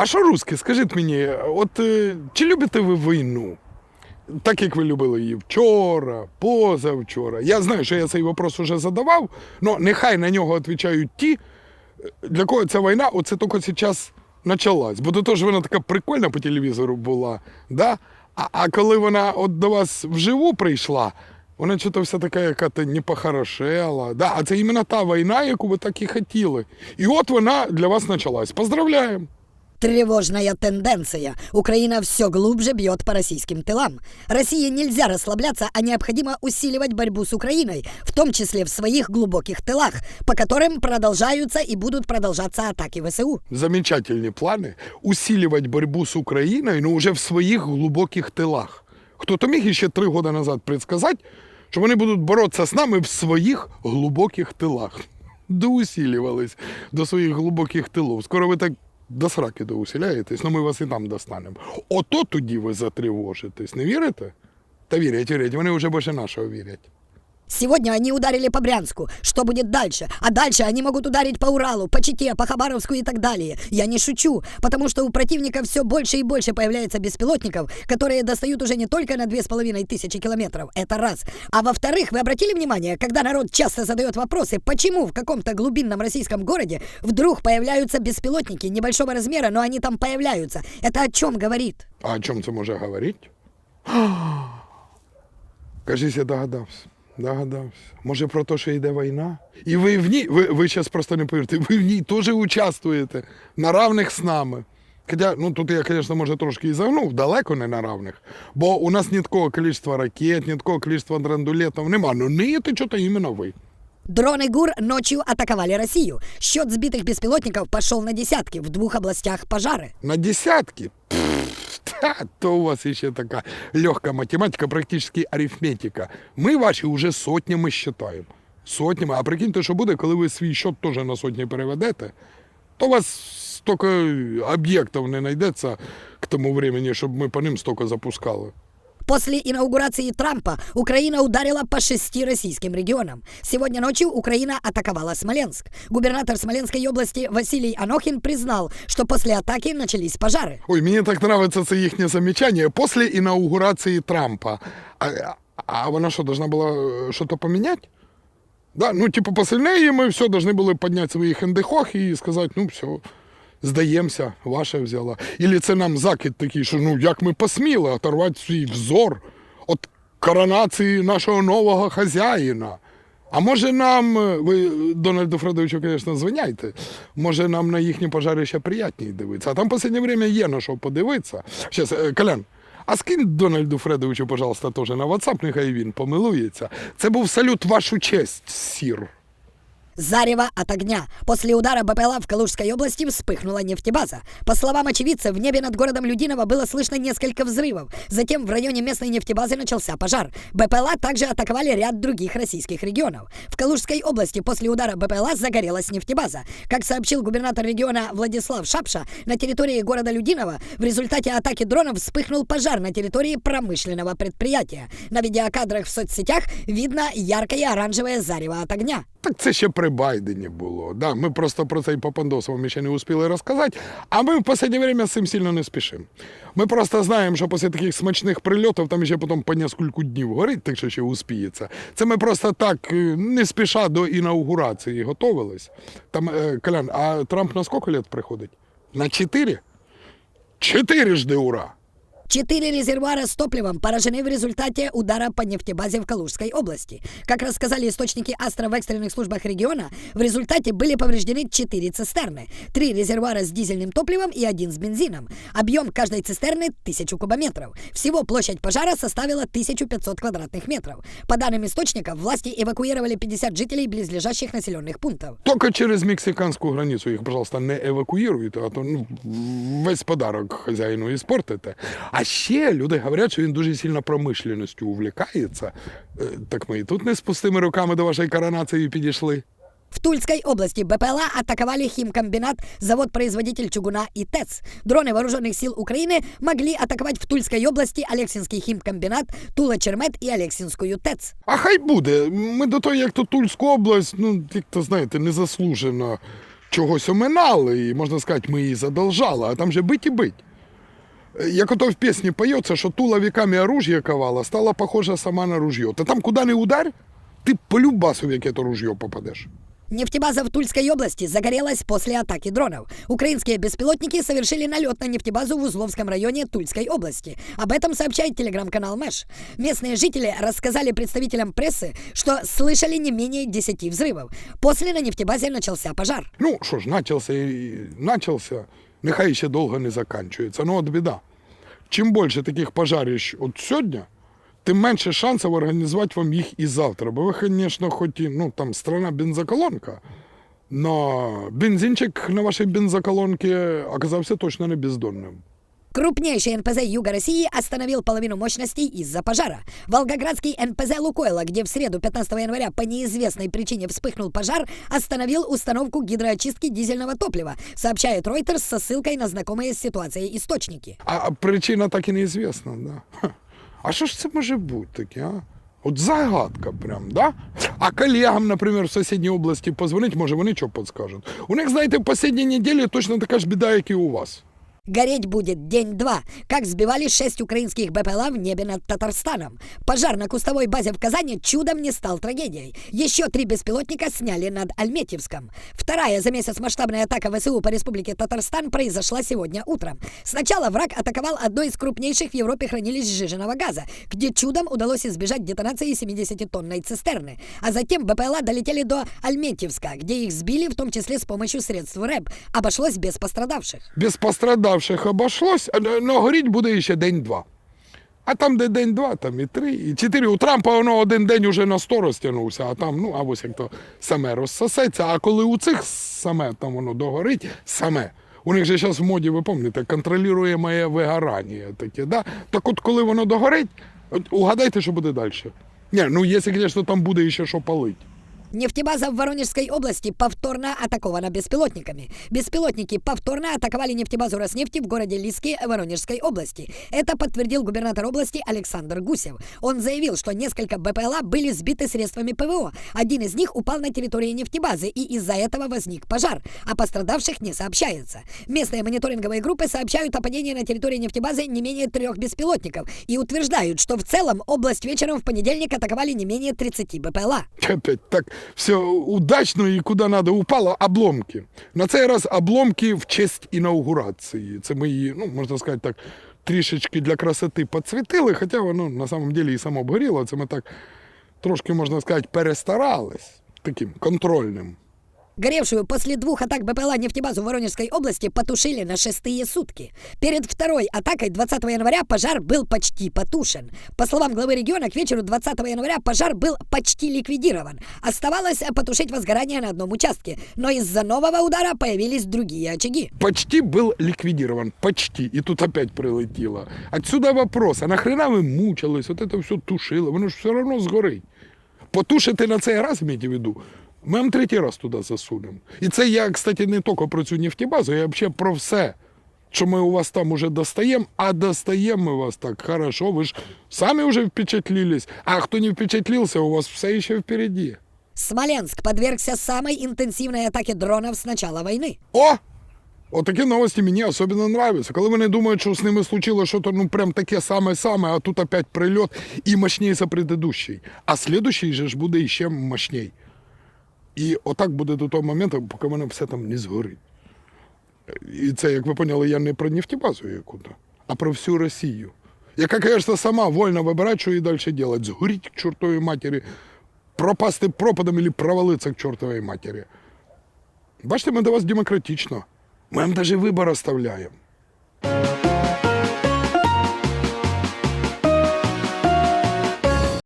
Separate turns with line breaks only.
А що русські, скажіть мені, от е, чи любите ви війну? Так як ви любили її вчора, позавчора. Я знаю, що я цей вопрос уже задавав, але нехай на нього відповідають ті, для кого ця війна оце тільки зараз почалась. Бо до того ж вона така прикольна по телевізору була. Да? А, а коли вона от до вас вживу прийшла, вона чого вся така, яка-то не похорошела. Да? А це іменно та війна, яку ви так і хотіли. І от вона для вас почалась. Поздравляємо!
Тревожная тенденция. Украина все глубже бьет по российским тылам. России нельзя расслабляться, а необходимо усиливать борьбу с Украиной, в том числе в своих глубоких тылах, по которым продолжаются и будут продолжаться атаки ВСУ.
замечательные планы усиливать борьбу с Украиной, но уже в своих глубоких тилах. Хто-то міг ще три роки назад предсказати, що вони будуть боротися з нами в своїх глибоких тилах. Доусилювались до своїх глибоких тилів. Скоро ви так до сраки доусиляєтесь, але ми вас і там достанемо. Ото тоді ви затривожитесь. Не вірите? Та вірять, вірять, вони вже більше нашого вірять.
Сегодня они ударили по Брянску. Что будет дальше? А дальше они могут ударить по Уралу, по Чите, по Хабаровску и так далее. Я не шучу, потому что у противника все больше и больше появляется беспилотников, которые достают уже не только на две с половиной тысячи километров, это раз. А во-вторых, вы обратили внимание, когда народ часто задает вопросы, почему в каком-то глубинном российском городе вдруг появляются беспилотники небольшого размера, но они там появляются. Это о чем говорит?
А о чому це може говорити? Кажись, я догадався. Догадався. Може про те, що йде війна? І ви в ній, ви, ви зараз просто не повірите, ви в ній теж участвуєте на равних з нами. Хоча, ну тут я, звісно, може трошки і загнув, далеко не на равних. Бо у нас ні такого кількості ракет, ні такого кількості драндулетів нема. Ну ниєте що-то іменно ви.
Дроны ГУР ночью атаковали Россию. Счет сбитых беспилотников пошел на десятки. В двух областях пожары.
На десятки? Пф, То у вас ще така легка математика, практически арифметика. Ми ваші вже сотнями считаємо. Сотнями. А прикиньте, що буде, коли ви свій счет теж на сотні переведете, то у вас стільки об'єктів не знайдеться к тому времени, щоб ми по ним стільки запускали.
После инаугурации Трампа Украина ударила по шести российским регионам. Сегодня ночью Украина атаковала Смоленск. Губернатор Смоленской области Василий Анохин признал, что после атаки начались пожары.
Ой, мені так подобається це їхнє замечання. Після інаугурації Трампа. А, а вона що, должна була е, щось поміняти? Да? Ну, типу, після неї ми все должны були підняти свої хендехохи і сказати, ну все, здаємося, ваша взяла. Ілі це нам закид такий, що ну як ми посміли оторвати свій взор від коронації нашого нового хазяїна. А може нам, е, ви Дональду Фредовичу, звісно, звиняйте, може нам на їхні пожари ще приятніше дивитися. А там в останнє время є на що подивитися. Щас, е, Колян, а скинь Дональду Фредовичу, пожалуйста, теж на WhatsApp, нехай він помилується. Це був салют вашу честь, сір.
Зарево от огня. После удара БПЛА в Калужской области вспыхнула нефтебаза. По словам очевидцев, в небе над городом Людиново было слышно несколько взрывов. Затем в районе местной нефтебазы начался пожар. БПЛА также атаковали ряд других российских регионов. В Калужской области после удара БПЛА загорелась нефтебаза. Как сообщил губернатор региона Владислав Шапша, на территории города Людиново в результате атаки дронов вспыхнул пожар на территории промышленного предприятия. На видеокадрах в соцсетях видно яркое оранжевое зарево от огня.
Так це ще при Байдені було. Да, ми просто про цей попандос вам ще не успіли розказати, а ми в останнє время з цим сильно не спішимо. Ми просто знаємо, що після таких смачних прильотів там ще потім по нескільки днів горить, так що ще успіється. Це ми просто так е, не спіша до інаугурації готовились. Там, е, Колян, а Трамп на скільки лет приходить? На чотири? Чотири жди ура!
Четыре резервуара с топливом поражены в результате удара по нефтебазе в Калужской области. Как рассказали источники Астра в экстренных службах региона, в результате были повреждены четыре цистерны. Три резервуара с дизельным топливом и один с бензином. Объем каждой цистерны 1000 кубометров. Всего площадь пожара составила 1500 квадратных метров. По данным источников, власти эвакуировали 50 жителей близлежащих населенных пунктов.
Тільки через мексиканську границю їх, пожалуйста, не евакуюйте, а то ну, весь подарок хазяїну іспортите. А ще люди говорять, що він дуже сильно промишленістю увлікається. Е, Так ми і тут не з пустими руками до вашої коронації підійшли.
В Тульской области БПЛА атаковали химкомбинат, завод-производитель чугуна и ТЭЦ. Дроны вооруженных сил Украины могли атаковать в Тульской области Алексинский химкомбинат, Тула-Чермет и Алексинскую ТЭЦ.
А хай буде. Ми до того, як то Тульську область, ну, як то знаєте, незаслужено чогось оминали, і можна сказати, ми її задолжали, а там же бить і бить. Е, Як ото в пісні поється, що тула віками оружие ковала, стала похожа сама на ружье. Та там куди не ударь, ти по любасу в яке то ружье попадеш.
Нефтебаза в Тульской области загорелась после атаки дронов. Украинские беспилотники совершили налет на нефтебазу в Узловском районе Тульской области. Об этом сообщает телеграм-канал Мэш. Местные жители рассказали представителям прессы, что слышали не менее 10 взрывов. После на нефтебазе начался пожар.
Ну, що ж, начався і начався, Нехай ще довго не закінчується. Ну, от біда. Чим більше таких пожарищ от сьогодні, тим менше шансів організувати вам їх і завтра. Бо ви, звісно, хоч і ну, там страна бензоколонка, але бензинчик на вашій бензоколонці оказався точно не бездонним.
Крупнейший НПЗ Юга России остановил половину мощностей из-за пожара. Волгоградский НПЗ Лукойла, где в среду 15 января по неизвестной причине вспыхнул пожар, остановил установку гидроочистки дизельного топлива, сообщает Reuters со ссылкой на знакомые с ситуацией источники.
А а причина так і неізвісна, да. Ха. А що ж це може бути таке, а? От загадка прям, да? А колегам, наприклад, в сусідній області позвонить, може вони що підскажуть. У них, знаєте, в останній неділі точно така ж біда, як і у вас.
Гореть будет день-два, как сбивали шесть украинских БПЛА в небе над Татарстаном. Пожар на кустовой базе в Казани чудом не стал трагедией. Еще три беспилотника сняли над Альметьевском. Вторая за месяц масштабная атака ВСУ по республике Татарстан произошла сегодня утром. Сначала враг атаковал одно из крупнейших в Европе хранилищ сжиженного газа, где чудом удалось избежать детонации 70-тонной цистерны. А затем БПЛА долетели до Альметьевска, где их сбили, в том числе с помощью средств РЭБ. Обошлось без пострадавших.
Без пострадавших обошлось, але горіть буде ще день-два. А там, де день-два, там і три, і чотири. У Трампа воно один день уже на сто розтягнувся, а там, ну, або як то саме розсосеться. А коли у цих саме там воно догорить, саме. У них же зараз в моді, ви пам'ятаєте, контролюємо вигорання таке, да? Так от коли воно догорить, угадайте, що буде далі. Ні, ну якщо, звісно, там буде ще що палить.
Нефтебаза в Воронежской области повторно атакована беспилотниками. Беспилотники повторно атаковали нефтебазу Роснефти в городе Лиски Воронежской области. Это подтвердил губернатор области Александр Гусев. Он заявил, что несколько БПЛА были сбиты средствами ПВО. Один из них упал на территории нефтебазы, и из-за этого возник пожар. О пострадавших не сообщается. Местные мониторинговые группы сообщают о падении на территории нефтебазы не менее трех беспилотников и утверждают, что в целом область вечером в понедельник атаковали не менее 30 БПЛА.
Опять так все удачно і куди треба упало обломки. На цей раз обломки в честь інаугурації. Це ми її, ну можна сказати так, трішечки для красоти підсвітили, хоча воно на самом деле і само обгоріло. Це ми так трошки, можна сказати, перестарались таким контрольним.
Горевшую после двух атак БПЛА нефтебазу Воронежской области потушили на шестые сутки. Перед второй атакой 20 января пожар был почти потушен. По словам главы региона, к вечеру 20 января пожар был почти ликвидирован. Оставалось потушить возгорание на одном участке, но из-за нового удара появились другие очаги.
Почти был ликвидирован, почти. И тут опять прилетіло. Отсюда вопрос, а нахрена ви мучились, от це все тушили, воно ж все одно згорить. Потушити на цей раз, имейте в виду, ми вам третій раз туди засунемо. І це я, кстати, не тільки про цю нефтебазу, я взагалі про все. Що ми у вас там уже достаємо, а достаємо ми вас так хорошо, ви ж самі вже впечатлились, а хто не впечатлился, у вас все ще впереді.
Смоленск подвергся самой интенсивной атаке дронов с начала войны.
О! Отакі новості мені особливо нравятся. Коли вони думають, що з ними случилось щось ну прям таке саме-саме, а тут опять прильот і мощніше предыдущий. А слідущий же ж буде іще мощней. І отак буде до того моменту, поки воно все там не згорить. І це, як ви поняли, я не про нефтебазу яку-то, а про всю Росію. Яка, звісно, сама вольно вибирає, що їй далі робити. Згоріть к чортовій матері, пропасти пропадом або провалитися к чортовій матері. Бачите, ми до вас демократично. Ми вам навіть вибір оставляємо.